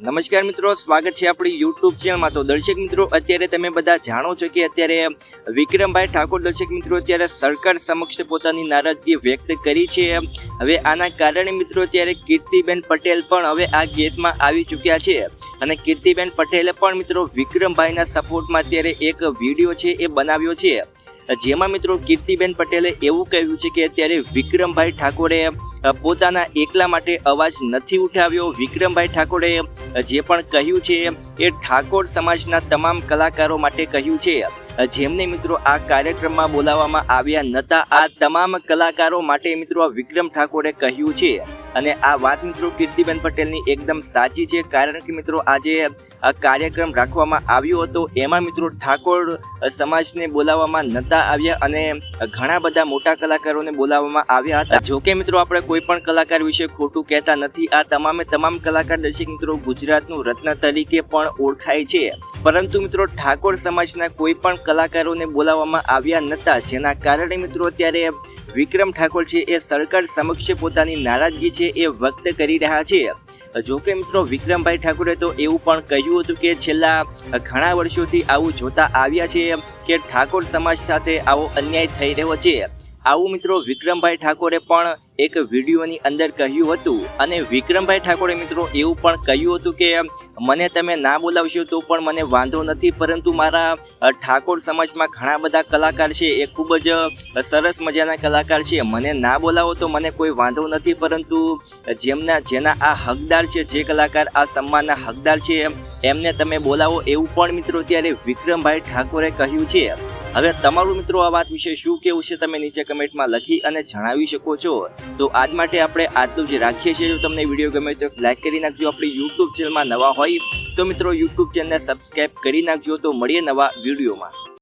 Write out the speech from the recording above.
નમસ્કાર મિત્રો, સ્વાગત છે આપણી યુટ્યુબ ચેનલમાં તો દર્શક મિત્રો, અત્યારે તમે બધા જાણો છો કે અત્યારે વિક્રમભાઈ ઠાકોર દર્શક મિત્રો અત્યારે સરકાર સમક્ષ પોતાની નારાજગી વ્યક્ત કરી છે. હવે આના કારણે મિત્રો અત્યારે કીર્તિબેન પટેલ પણ હવે આ કેસમાં આવી ચૂક્યા છે. અને કીર્તિબેન પટેલે પણ મિત્રો વિક્રમભાઈના સપોર્ટમાં અત્યારે એક વીડિયો છે એ બનાવ્યો છે. જેમાં મિત્રો કીર્તિબેન પટેલે એવું કહ્યું છે કે અત્યારે વિક્રમભાઈ ઠાકોરે પોતાના એકલા માટે અવાજ નથી ઉઠાવ્યો. વિક્રમભાઈ ઠાકોરે જે પણ કહ્યું છે એ ઠાકોર સમાજના તમામ કલાકારો માટે કહ્યું છે. જેમને મિત્રો આ કાર્યક્રમમાં બોલાવવામાં આવ્યા નહોતા આ તમામ કલાકારો માટે મિત્રો વિક્રમ ઠાકોરે કહ્યું છે. અને આ વાત મિત્રો કીર્તિબેન પટેલની એકદમ સાચી છે, કારણ કે મિત્રો આજે કાર્યક્રમ રાખવામાં આવ્યો હતો. એમાં મિત્રો ઠાકોર સમાજને બોલાવવામાં નહોતા આવ્યા અને ઘણા બધા મોટા કલાકારોને બોલાવવામાં આવ્યા હતા. જો કે મિત્રો આપણે કોઈ પણ કલાકાર વિશે ખોટું કહેતા નથી. આ તમામે તમામ કલાકાર દર્શક મિત્રો ગુજરાતનું રત્ન તરીકે પણ ઓળખાય છે. પરંતુ મિત્રો ઠાકોર સમાજના કોઈ પણ કલાકારોને બોલાવવામાં આવ્યા નહોતા જેના કારણે મિત્રો અત્યારે વિક્રમ ઠાકોર છે એ સરકાર સમક્ષ પોતાની નારાજગી છે એ વ્યક્ત કરી રહ્યા છે. જોકે મિત્રો વિક્રમભાઈ ઠાકોરે તો એવું પણ કહ્યું હતું કે છેલ્લા ઘણા વર્ષોથી આવું જોતા આવ્યા છે કે ઠાકોર સમાજ સાથે આવો અન્યાય થઈ રહ્યો છે. આવું મિત્રો વિક્રમભાઈ ઠાકોરે પણ એક વિડીયોની અંદર કહ્યું હતું અને વિક્રમભાઈ ઠાકોરે મિત્રો એવું પણ કહ્યું હતું કે, મને તમે ના બોલાવશો તો પણ મને વાંધો નથી, પરંતુ મારા ઠાકોર સમાજમાં ઘણા બધા કલાકાર છે. એ ખૂબ જ સરસ મજાના કલાકાર છે. મને ના બોલાવો તો મને કોઈ વાંધો નથી, પરંતુ જેમના, જેના આ હકદાર છે, જે કલાકાર આ સન્માનના હકદાર છે એમને તમે બોલાવો. એવું પણ મિત્રો ત્યારે વિક્રમભાઈ ઠાકોરે કહ્યું છે. હવે તમારું મિત્રો આ વાત વિશે શું કેવું છે તમે નીચે કમેન્ટમાં લખી અને જણાવી શકો છો. તો આજ માટે આપણે આટલું જ રાખીએ છીએ. જો તમને વીડિયો ગમે તો લાઈક કરી નાખજો. આપણી યુટ્યુબ ચેનલમાં નવા હોય તો મિત્રો યુટ્યુબ ચેનલને સબસ્ક્રાઈબ કરી નાખજો. તો મળીએ નવા વિડીયોમાં.